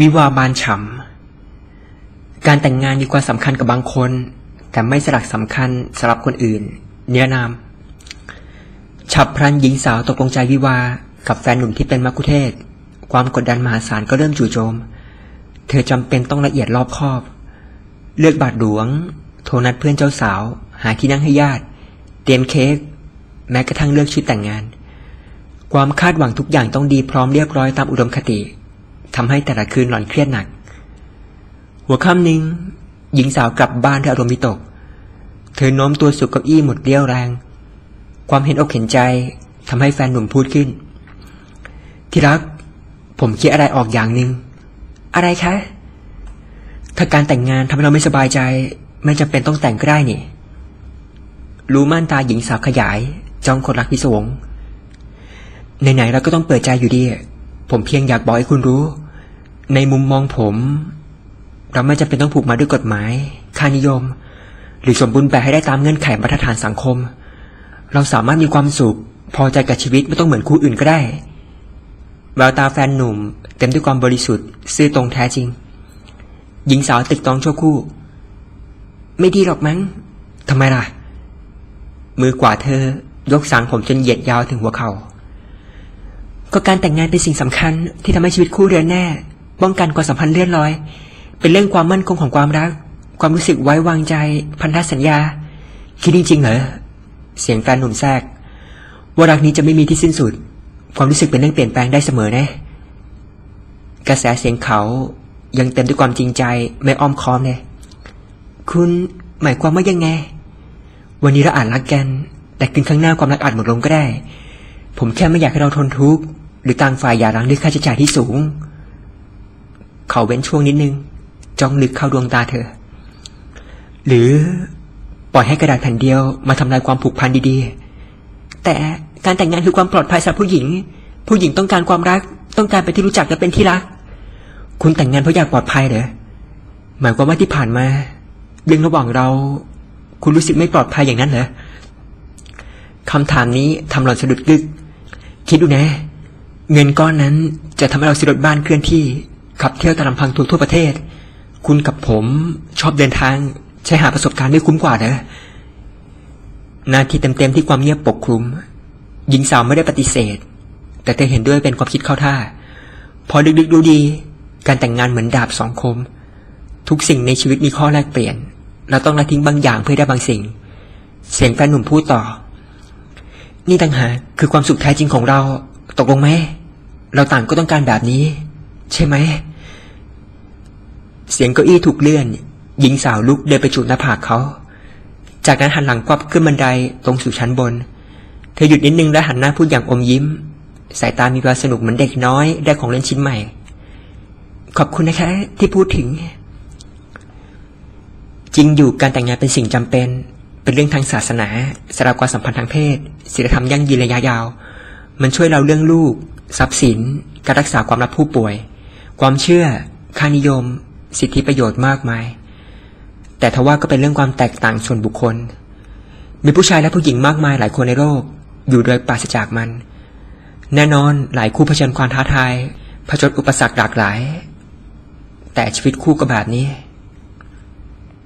วิวาบานฉ่ำการแต่งงานมีความสำคัญกับบางคน แต่ไม่สลักสำคัญสำหรับคนอื่น เนื้อนาม ฉับพลันหญิงสาวตกลงใจวิวา กับแฟนหนุ่มที่เป็นมักคุเทศ ความกดดันมหาศาลก็เริ่มจู่โจม เธอจำเป็นต้องละเอียดรอบคอบ เลือกบาทหลวง โทรนัดเพื่อนเจ้าสาว หาที่นั่งให้ญาติ เตรียมเค้ก แม้กระทั่งเลือกชุดแต่งงาน ความคาดหวังทุกอย่างต้องดีพร้อมเรียบร้อยตามอุดมคติ ทำให้แต่ละคืนหลอนเครียดหนัก หัวค่ำหนึ่งหญิงสาวกลับบ้านด้วยอารมณ์วิตก เธอโน้มตัวสู่เก้าอี้หมดเรี่ยวแรง ความเห็นอกเห็นใจทำให้แฟนหนุ่มพูดขึ้น ที่รัก ผมคิดอะไรออกอย่างหนึ่งอะไรคะ ถ้าการแต่งงานทำให้เราไม่สบายใจ ไม่จำเป็นต้องแต่งก็ได้นี่ รู้ม่านตาหญิงสาวขยาย จ้องคนรักพิศวงไหนๆเราก็ต้องเปิดใจอยู่ดี ผมเพียงอยากบอกให้คุณรู้ ในมุมมองผม เราไม่จำเป็นต้องผูกมาด้วยกฎหมาย ค่านิยม หรือสมบูรณ์แบบให้ได้ตามเงื่อนไขมาตรฐานสังคม เราสามารถมีความสุข พอใจกับชีวิตไม่ต้องเหมือนคู่อื่นก็ได้แววตาแฟนหนุ่ม เต็มด้วยความบริสุทธิ์ซื่อตรงแท้จริง หญิงสาวตึกตองชั่วคู่ ไม่ดีหรอกมั้งทำไมล่ะ มือกว่าเธอยกสางผมจนเหยียดยาวถึงหัวเขา่าก็การแต่งงานเป็นสิ่งสำคัญที่ทำให้ชีวิตคู่เดินแน่ ป้องกันความสัมพันธ์เลื่อนลอย เป็นเรื่องความมั่นคงของความรัก ความรู้สึกไว้วางใจ พันธสัญญา คิดจริงๆเหรอเสียงแฟนหนุ่มแทรก ว่ารักนี้จะไม่มีที่สิ้นสุด ความรู้สึกเป็นเรื่องเปลี่ยนแปลงได้เสมอแนะกระแสเสียงเขายังเต็มด้วยความจริงใจไม่อ้อมค้อมเลยคุณหมายความว่ายังไง วันนี้เราอาจรักกัน แต่คืนข้างหน้าความรักอาจหมดลงก็ได้ ผมแค่ไม่อยากให้เราทนทุกข์หรือต่างฝ่ายอย่าร้างด้วยค่าใช้จ่ายที่สูง ขาเว้นช่วงนิดนึง จ้องลึกเข้าดวงตาเธอ หรือปล่อยให้กระดาษแผ่นเดียวมาทำลายความผูกพันดีๆ แต่การแต่งงานคือความปลอดภัยสำหรับผู้หญิง ผู้หญิงต้องการความรัก ต้องการเป็นที่รู้จักและเป็นที่รัก คุณแต่งงานเพราะอยากปลอดภัยเหรอ หมายความว่าที่ผ่านมาเรื่องระหว่างเรา คุณรู้สึกไม่ปลอดภัยอย่างนั้นเหรอคำถามนี้ทำหล่อนสะดุดกึก คิดดูนะ เงินก้อนนั้นจะทำให้เราซื้อรถบ้านเคลื่อนที่ ขับเที่ยวตามลำพังทั่วทั่วประเทศ คุณกับผมชอบเดินทางใช้หาประสบการณ์ไม่คุ้มกว่าเนอะนาทีเต็มๆที่ความเงียบปกคลุม หญิงสาวไม่ได้ปฏิเสธ แต่เธอเห็นด้วยเป็นความคิดเข้าท่า พอดึกๆดูดี การแต่งงานเหมือนดาบสองคม ทุกสิ่งในชีวิตมีข้อแลกเปลี่ยน เราต้องละทิ้งบางอย่างเพื่อได้บางสิ่ง เสียงแฟนหนุ่มพูดต่อ นี่ต่างหากคือความสุขแท้จริงของเรา ตกลงไหมเราต่างก็ต้องการแบบนี้ ใช่ไหม เสียงเก้าอี้ถูกเลื่อน หญิงสาวลุกเดินไปจูบหน้าผากเขา จากนั้นหันหลังกวับขึ้นบันไดตรงสู่ชั้นบน เธอหยุดนิดนึงและหันหน้าพูดอย่างอมยิ้ม สายตามีความสนุกเหมือนเด็กน้อยได้ของเล่นชิ้นใหม่ ขอบคุณนะคะ ที่พูดถึง จริงอยู่การแต่งงานเป็นสิ่งจำเป็น เป็นเรื่องทางศาสนาสำหรับความสัมพันธ์ทางเพศศีลธรรมยั่งยืนระยะยาว มันช่วยเราเรื่องลูก ทรัพย์สิน การรักษาความลับผู้ป่วย ความเชื่อค่านิยม สิทธิประโยชน์มากมาย แต่ทว่าก็เป็นเรื่องความแตกต่างส่วนบุคคล มีผู้ชายและผู้หญิงมากมายหลายคนในโลก อยู่โดยปราศจากมัน แน่นอนหลายคู่เผชิญความท้าทายผจญอุปสรรคหลากหลาย แต่ชีวิตคู่ก็แบบนี้